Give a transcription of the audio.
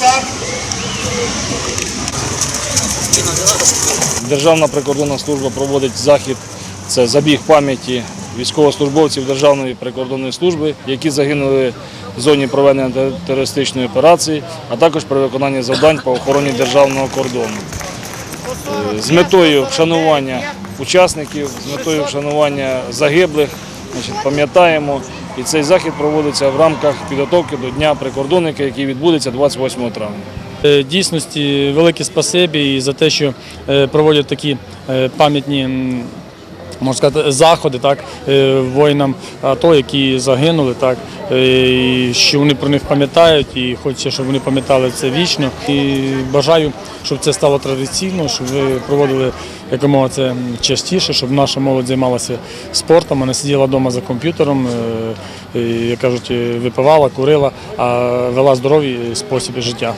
ласка. Державна прикордонна служба проводить захід. Це забіг пам'яті військовослужбовців Державної прикордонної служби, які загинули в зоні проведення терористичної операції, а також при виконанні завдань по охороні державного кордону. З метою вшанування учасників, з метою вшанування загиблих, пам'ятаємо. І цей захід проводиться в рамках підготовки до Дня прикордонника, який відбудеться 28 травня. Е, Дійсності велике спасибі і за те, що е, проводять такі е, пам'ятні. Можна сказати, заходи так, воїнам АТО, які загинули, так, і що вони про них пам'ятають, і хочеться, щоб вони пам'ятали це вічно. І бажаю, щоб це стало традиційно, щоб ви проводили якомога це частіше, щоб наша молодь займалася спортом, а не сиділа вдома за комп'ютером, е, як кажуть, випивала, курила, а вела здоровий спосіб життя.